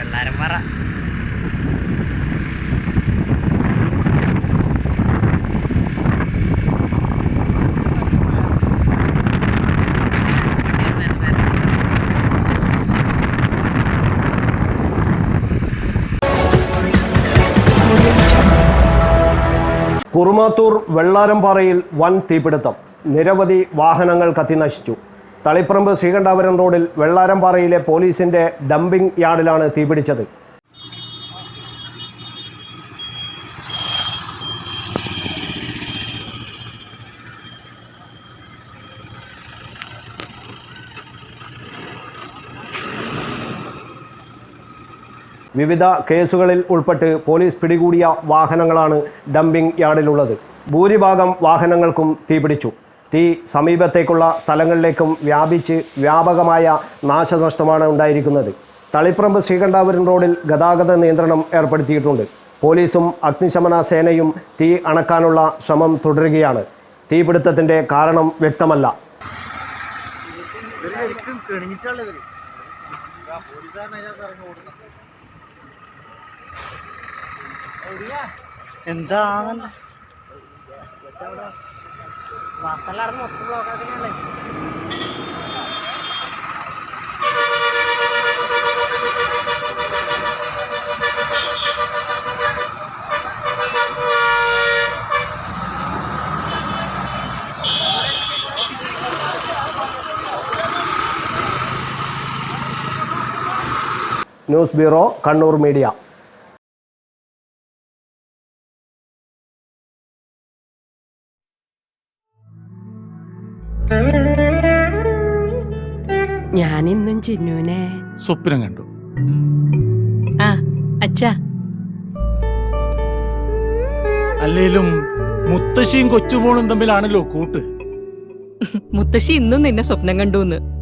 വെള്ളാരം പറ. കുറുമാത്തൂർ വെള്ളാരംപാറയിൽ വൻ തീപിടുത്തം. നിരവധി വാഹനങ്ങൾ കത്തിനശിച്ചു. തളിപ്പറമ്പ് ശ്രീകണ്ഠാപുരം റോഡിൽ വെള്ളാരംപാറയിലെ പോലീസിന്റെ ഡംപിംഗ് യാർഡിലാണ് തീപിടിച്ചത്. വിവിധ കേസുകളിൽ ഉൾപ്പെട്ട് പോലീസ് പിടികൂടിയ വാഹനങ്ങളാണ് ഡംപിംഗ് യാർഡിലുള്ളത് ഭൂരിഭാഗം വാഹനങ്ങൾക്കും തീപിടിച്ചു. തീ സമീപത്തേക്കുള്ള സ്ഥലങ്ങളിലേക്കും വ്യാപിച്ച് വ്യാപകമായ നാശനഷ്ടമാണ് ഉണ്ടായിരിക്കുന്നത്. തളിപ്പറമ്പ് ശ്രീകണ്ഠാപുരം റോഡിൽ ഗതാഗത നിയന്ത്രണം ഏർപ്പെടുത്തിയിട്ടുണ്ട്. പോലീസും അഗ്നിശമന സേനയും തീ അണക്കാനുള്ള ശ്രമം തുടരുകയാണ്. തീപിടുത്തത്തിന്റെ കാരണം വ്യക്തമല്ല. എന്താന്നല്ല. ബസ്സെല്ലാം മൊത്തം ബ്ലോക്ക് ആക്കുന്നല്ലേ ന്യൂസ് ബ്യൂറോ കണ്ണൂർ മീഡിയ ഞാനിന്നും ചിന്നുവിനെ സ്വപ്നം കണ്ടു. ആ അച്ഛാ. അല്ലേലും മുത്തശ്ശിയും കൊച്ചുമോളും തമ്മിലാണല്ലോ കൂട്ട്. മുത്തശ്ശി ഇന്നും നിന്നെ സ്വപ്നം കണ്ടുന്ന്.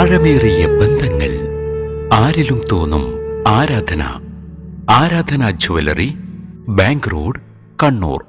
ആഴമേറിയ ബന്ധങ്ങൾ ആരിലും തോന്നും ആരാധന. ആരാധന ജ്വല്ലറി ബാങ്ക് റോഡ് കണ്ണൂർ.